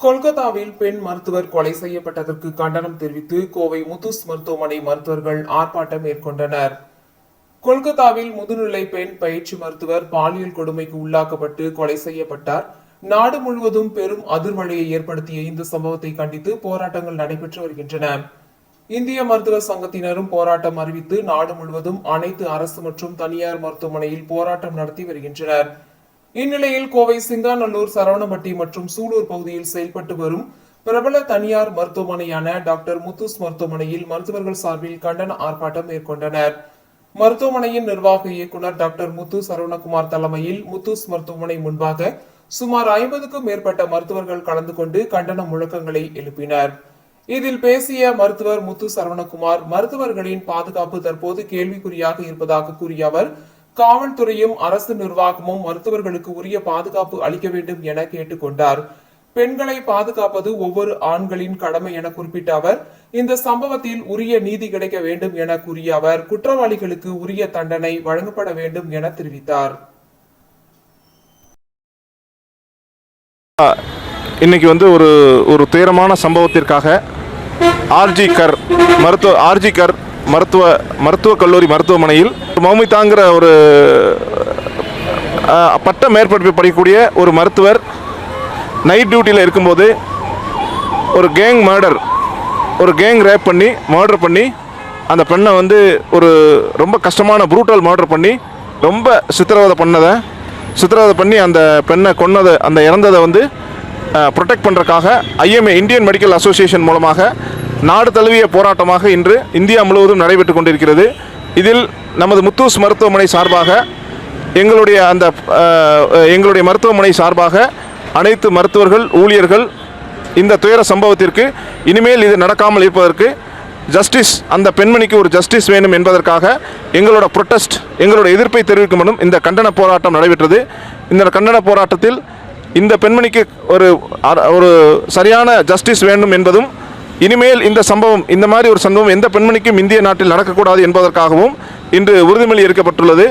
கொல்கத்தாவில் பெண் மருத்துவர் கொலை செய்யப்பட்டதற்கு கண்டனம் தெரிவித்து கோவை முத்துஸ் மருத்துவமனை மருத்துவர்கள் ஆர்ப்பாட்டம் மேற்கொண்டனர். கொல்கத்தாவில் முதுநிலை பெண் பயிற்சி மருத்துவர் பாலியல் கொடுமைக்கு உள்ளாக்கப்பட்டு கொலை செய்யப்பட்டார். நாடு முழுவதும் பெரும் அதிர்வலையை ஏற்படுத்திய இந்த சம்பவத்தை கண்டித்து போராட்டங்கள் நடைபெற்று வருகின்றன. இந்திய மருத்துவ சங்கத்தினரும் போராட்டம் அறிவித்து நாடு முழுவதும் அனைத்து அரசு மற்றும் தனியார் மருத்துவமனையில் போராட்டம் நடத்தி வருகின்றனர். இந்நிலையில் கோவை சிங்காநல்லூர் சரவணம்பட்டி மற்றும் சூலூர் பகுதியில் செயல்பட்டு வரும் பிரபல தனியார் மருத்துவமனையான டாக்டர் முத்துஸ் மருத்துவமனையில் மருத்துவர்கள் சார்பில் கண்டன ஆர்ப்பாட்டம் மேற்கொண்டனர். மருத்துவமனையின் நிர்வாக இயக்குனர் டாக்டர் முத்து சரவணகுமார் தலைமையில் முத்துஸ் மருத்துவமனை முன்பாக சுமார் ஐம்பதுக்கும் மேற்பட்ட மருத்துவர்கள் கலந்து கொண்டு கண்டன முழக்கங்களை எழுப்பினர். இதில் பேசிய மருத்துவர் முத்து சரவணகுமார் மருத்துவர்களின் பாதுகாப்பு தற்போது கேள்விக்குறியாக இருப்பதாக கூறிய அவர் காவல்துறையும் அரசு நிர்வாகமும் மருத்துவர்களுக்கு உரிய பாதுகாப்பு அளிக்க வேண்டும் என கேட்டுக்கொண்டார். பெண்களை பாதுகாப்பது ஒவ்வொரு ஆண்களின் கடமை என குறிப்பிட்ட அவர் இந்த சம்பவத்தில் உரிய நீதி கிடைக்க வேண்டும் என கூறிய அவர் குற்றவாளிகளுக்கு உரிய தண்டனை வழங்கப்பட வேண்டும் என தெரிவித்தார். இன்னைக்கு வந்து ஒரு ஒரு துயரமான சம்பவத்திற்காக ஆர்ஜி கர் மருத்துவ ஆர்ஜி கர் மருத்துவ மருத்துவக் கல்லூரி மருத்துவமனையில் மௌமிதாங்கிற ஒரு பட்ட மேற்படிப்பு படிக்கக்கூடிய ஒரு மருத்துவர் நைட் டியூட்டியில் இருக்கும்போது ஒரு கேங் மர்டர் ஒரு கேங் ரேப் பண்ணி மர்டர் பண்ணி அந்த பெண்ணை வந்து ஒரு ரொம்ப கஷ்டமான ப்ரூட்டல் மர்டர் பண்ணி ரொம்ப சித்திரவதை பண்ணதை சித்திரவதை பண்ணி அந்த பெண்ணை கொன்னதை அந்த இறந்ததை வந்து ப்ரொடெக்ட் பண்ணுறக்காக ஐஎம்ஏ இந்தியன் மெடிக்கல் அசோசியேஷன் மூலமாக நாடு தழுவிய போராட்டமாக இன்று இந்தியா முழுவதும் நடைபெற்று கொண்டிருக்கிறது. இதில் நமது முத்தூஸ் மருத்துவமனை சார்பாக எங்களுடைய அந்த எங்களுடைய மருத்துவமனை சார்பாக அனைத்து மருத்துவர்கள் ஊழியர்கள் இந்த துயர சம்பவத்திற்கு இனிமேல் இது நடக்காமல் இருப்பதற்கு ஜஸ்டிஸ் அந்த பெண்மணிக்கு ஒரு ஜஸ்டிஸ் வேணும் என்பதற்காக எங்களோட ப்ரொட்டஸ்ட் எங்களோட எதிர்ப்பை தெரிவிக்கும் முன்னும் இந்த கண்டன போராட்டம் நடைபெற்றது. இந்த கண்டன போராட்டத்தில் இந்த பெண்மணிக்கு ஒரு ஒரு சரியான ஜஸ்டிஸ் வேண்டும் என்பதும் இனிமேல் இந்த சம்பவம் இந்த மாதிரி ஒரு சம்பவம் எந்த பெண்மணிக்கும் இந்திய நாட்டில் நடக்கக்கூடாது என்பதற்காகவும் இன்று உறுதிமொழி எடுக்கப்பட்டுள்ளது.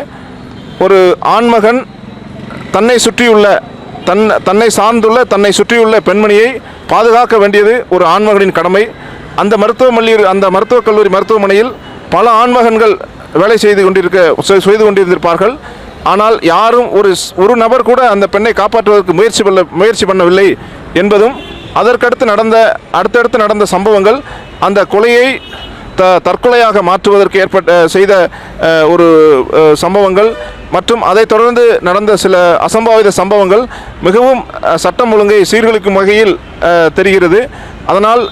ஒரு ஆண்மகன் தன்னை சுற்றியுள்ள தன் தன்னை சார்ந்துள்ள தன்னை சுற்றியுள்ள பெண்மணியை பாதுகாக்க வேண்டியது ஒரு ஆண்மகனின் கடமை. அந்த மருத்துவமனை அந்த மருத்துவக் கல்லூரி மருத்துவமனையில் பல ஆண்மகன்கள் வேலை செய்து கொண்டிருக்க செய்து கொண்டிருந்திருப்பார்கள். ஆனால் யாரும் ஒரு ஒரு நபர் கூட அந்த பெண்ணை காப்பாற்றுவதற்கு முயற்சி பண்ண முயற்சி பண்ணவில்லை என்பதும் அதற்கடுத்து நடந்த அடுத்தடுத்து நடந்த சம்பவங்கள் அந்த கொலையை த தற்கொலையாக மாற்றுவதற்கு ஏற்பட்ட செய்த ஒரு சம்பவங்கள் மற்றும் அதைத் தொடர்ந்து நடந்த சில அசம்பாவித சம்பவங்கள் மிகவும் சட்டம் ஒழுங்கை சீர்குலைக்கும் வகையில் தெரிகிறது. அதனால்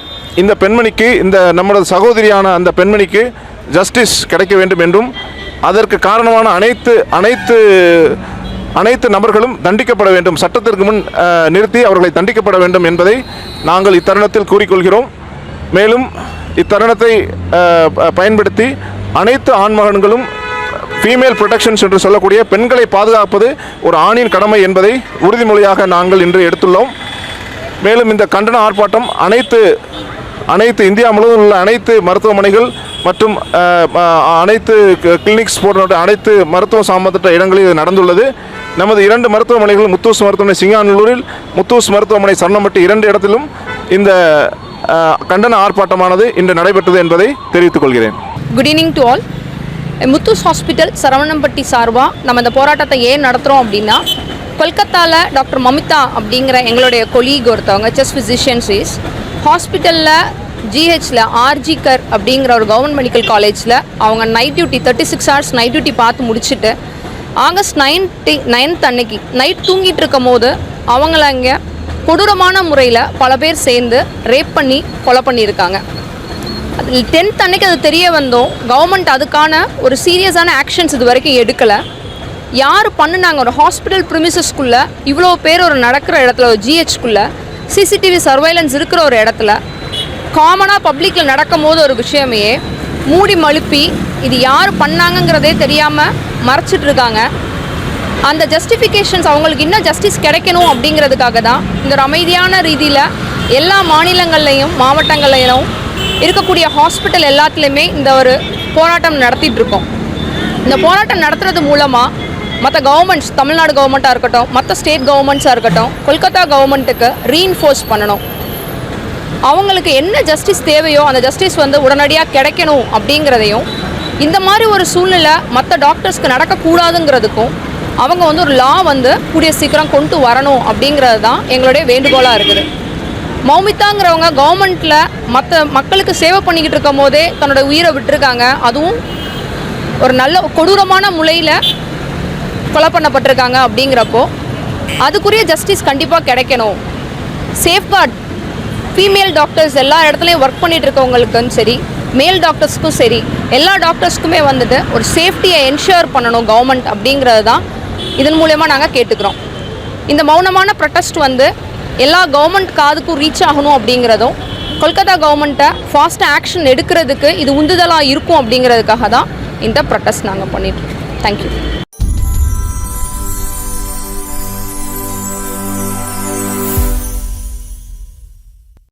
இந்த பெண்மணிக்கு இந்த நம்மளது சகோதரியான அந்த பெண்மணிக்கு ஜஸ்டிஸ் கிடைக்க வேண்டும் என்றும் அதற்கு காரணமான அனைத்து அனைத்து அனைத்து நபர்களும் தண்டிக்கப்பட வேண்டும். சட்டத்திற்கு முன் நிறுத்தி அவர்களை தண்டிக்கப்பட வேண்டும் என்பதை நாங்கள் இத்தருணத்தில் கூறிக்கொள்கிறோம். மேலும் இத்தருணத்தை பயன்படுத்தி அனைத்து ஆண்மகன்களும் ஃபீமேல் ப்ரொடெக்ஷன்ஸ் என்று சொல்லக்கூடிய பெண்களை பாதுகாப்பது ஒரு ஆணின் கடமை என்பதை உறுதிமொழியாக நாங்கள் இன்று எடுத்துள்ளோம். மேலும் இந்த கண்டன ஆர்ப்பாட்டம் அனைத்து அனைத்து இந்தியா முழுவதும் உள்ள அனைத்து மருத்துவமனைகள் மற்றும் அனைத்து கிளினிக்ஸ் போன்ற அனைத்து மருத்துவ சம்பந்தப்பட்ட இடங்களில் இது நடந்துள்ளது. நமது இரண்டு மருத்துவமனைகள் முத்தூஸ் மருத்துவமனை சிங்காநல்லூரில் முத்தூஸ் மருத்துவமனை சரணம்பட்டு இரண்டு இடத்திலும் இந்த கண்டன ஆர்ப்பாட்டமானது இன்று நடைபெற்றது என்பதை தெரிவித்துக் கொள்கிறேன். Good evening to all Muthus hospital Saravanampatti சார்பாக நம்ம இந்த போராட்டத்தை ஏன் நடத்துகிறோம் அப்படின்னா கொல்கத்தாவில் டாக்டர் மமிதா அப்படிங்கிற எங்களுடைய கொலீக் ஒருத்தவங்க செஸ் ஃபிசிஷியன்ஸ் இஸ் ஹாஸ்பிட்டலில் ஜிஹெச்சில் ஆர்ஜி கர் அப்படிங்கிற ஒரு கவர்மெண்ட் மெடிக்கல் காலேஜில் அவங்க night duty thirty six hours night duty பார்த்து முடிச்சுட்டு ஆகஸ்ட் நைன்டி நைன்த் அன்னைக்கு நைட் தூங்கிட்டு இருக்கும் போது அவங்கள அங்கே கொடூரமான முறையில் பல பேர் சேர்ந்து ரேப் பண்ணி கொலை பண்ணியிருக்காங்க. அது டென்த் அன்னைக்கு அது தெரிய வந்தோம். கவர்மெண்ட் அதுக்கான ஒரு சீரியஸான ஆக்ஷன்ஸ் இது வரைக்கும் எடுக்கலை. யார் பண்ணுனாங்க? ஒரு ஹாஸ்பிட்டல் ப்ரிமிசஸ்க்குள்ளே இவ்வளோ பேர் ஒரு நடக்கிற இடத்துல ஒரு ஜிஹெச்குள்ளே சிசிடிவி சர்வைலன்ஸ் இருக்கிற ஒரு இடத்துல காமனாக பப்ளிக்கில் நடக்கும் போது ஒரு விஷயமே மூடி மழுப்பி இது யார் பண்ணாங்கங்கிறதே தெரியாமல் மறைச்சிட்டு இருக்காங்க அந்த ஜஸ்டிஃபிகேஷன்ஸ் அவங்களுக்கு இன்னும் ஜஸ்டிஸ் கிடைக்கணும் அப்படிங்கிறதுக்காக தான் இந்த ஒரு அமைதியான ரீதியில் எல்லா மாநிலங்கள்லையும் மாவட்டங்கள்லையும் இருக்கக்கூடிய ஹாஸ்பிட்டல் எல்லாத்துலேயுமே இந்த ஒரு போராட்டம் நடத்திட்டு இருக்கோம் இந்த போராட்டம் நடத்துறது மூலமாக மற்ற கவர்மெண்ட்ஸ் தமிழ்நாடு கவர்மெண்ட்டாக இருக்கட்டும் மற்ற ஸ்டேட் கவர்மெண்ட்ஸாக இருக்கட்டும் கொல்கத்தா கவர்மெண்ட்டுக்கு ரீஇன்ஃபோர்ஸ் பண்ணணும். அவங்களுக்கு என்ன ஜஸ்டிஸ் தேவையோ அந்த ஜஸ்டிஸ் வந்து உடனடியாக கிடைக்கணும் அப்படிங்கிறதையும் இந்த மாதிரி ஒரு சூழ்நிலை மற்ற டாக்டர்ஸ்க்கு நடக்கக்கூடாதுங்கிறதுக்கும் அவங்க வந்து ஒரு லா வந்து கூடிய சீக்கிரம் கொண்டு வரணும் அப்படிங்கிறது தான் எங்களுடைய வேண்டுகோளாக இருக்குது. மௌமிதாங்கிறவங்க கவர்மெண்ட்டில் மற்ற மக்களுக்கு சேவை பண்ணிக்கிட்டு இருக்கும் போதே தன்னோட உயிரை விட்டுருக்காங்க. அதுவும் ஒரு நல்ல கொடூரமான முறையில் கொலை பண்ணப்பட்டிருக்காங்க அப்படிங்கிறப்போ அதுக்குரிய ஜஸ்டிஸ் கண்டிப்பாக கிடைக்கணும். சேஃப்கார்ட் ஃபீமேல் டாக்டர்ஸ் எல்லா இடத்துலையும் ஒர்க் பண்ணிகிட்டு இருக்கவங்களுக்கும் சரி மேல் டாக்டர்ஸ்க்கும் சரி எல்லா டாக்டர்ஸ்க்குமே வந்துட்டு ஒரு சேஃப்டியை என்ஷூர் பண்ணணும் கவர்மெண்ட் அப்படிங்கிறது தான் இதன் மூலயமா நாங்கள் கேட்டுக்கிறோம். இந்த மௌனமான ப்ரொட்டஸ்ட் வந்து எல்லா கவர்மெண்ட் காதுக்கும் ரீச் ஆகணும் அப்படிங்கிறதும் கொல்கத்தா கவர்மெண்ட்டை ஃபாஸ்ட்டாக ஆக்ஷன் எடுக்கிறதுக்கு இது உந்துதலாக இருக்கும் அப்படிங்கிறதுக்காக தான் இந்த ப்ரொட்டஸ்ட் நாங்கள் பண்ணிட்டுருக்கோம் தேங்க்யூ